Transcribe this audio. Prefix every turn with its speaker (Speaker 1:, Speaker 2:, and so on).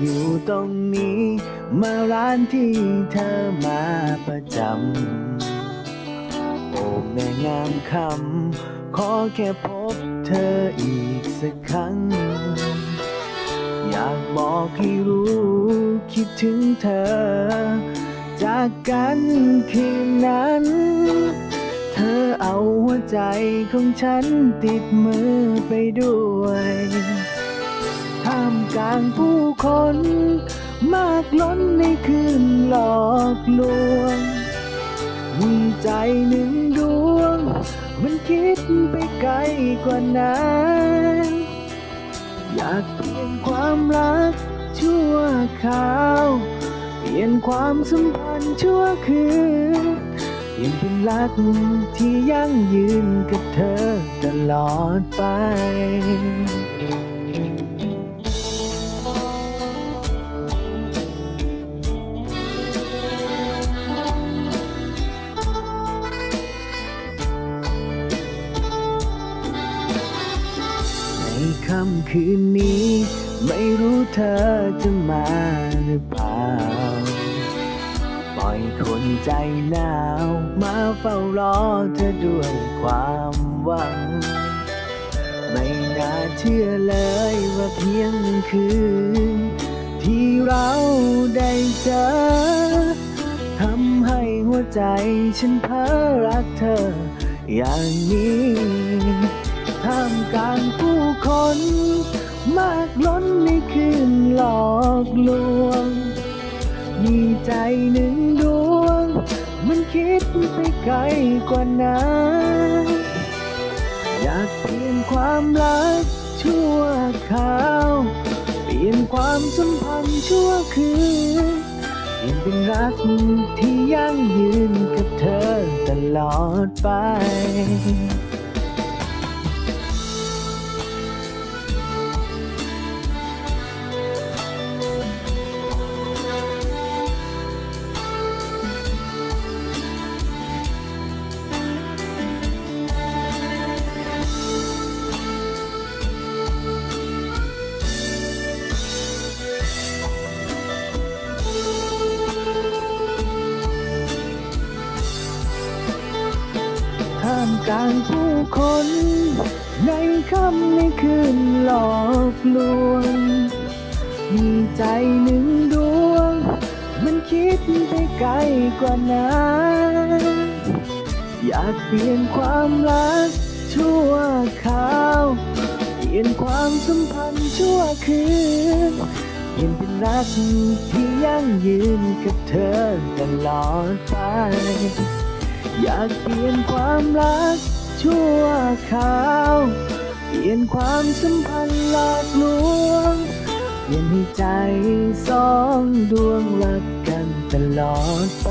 Speaker 1: อยู่ตรงนี้ มาร้านที่เธอมาประจำ โอ้แม่งามคำ ขอแค่พบเธออีกสักครั้ง อยากบอกให้รู้ คิดถึงเธอ จากกันคืนนั้นเธอเอาหัวใจของฉันติดมือไปด้วย ท่ามกลางผู้ คนมากล้นในคืนหลอกลวง มีใจหนึ่งดวง มันคิดไปไกลกว่านั้น อยากเปลี่ยนความรักชั่วคราว เปลี่ยนความสัมพันธ์ชั่วคืนเปลี่ยนเป็นรักที่ยั่งยืนกับเธอตลอดไปำคืนนี้ ไม่รู้เธอจะมาหรือเปล่า ปล่อยคนใจหนาว มาเฝ้ารอเธอด้วยความหวัง ไม่น่าเชื่อเลยว่าเพียงคืน ที่เราได้เจอทำให้หัวใจฉันเพ้อรักเธออย่างนี้ คน มากล้นในคืนหลอกลวง มีใจหนึ่งดวง มันคิดไปไกลกว่านั้นอยากเปลี่ยนความรักชั่วคราว เปลี่ยนความสัมพันธ์ชั่วคืนเปลี่ยนเป็นรักที่ยั่งยืนกับเธอตลอดไปามกลางผู้คน ในค่ำในคืนหลอกลวง มีใจหนึ่งดวง มันคิดไปไกลกว่านั้นอยากเปลี่ยนความรักชั่วคราวเปลี่ยนความสัมพันธ์ชั่วคืนเปลี่ยนเป็นรักที่ยั่งยืนกับเธอตลอดไป อยากเปลี่ยนความรักชั่วคราว เปลี่ยนความสัมพันธ์หลอกลวง เปลี่ยนให้ใจสองดวงรักกันตลอดไป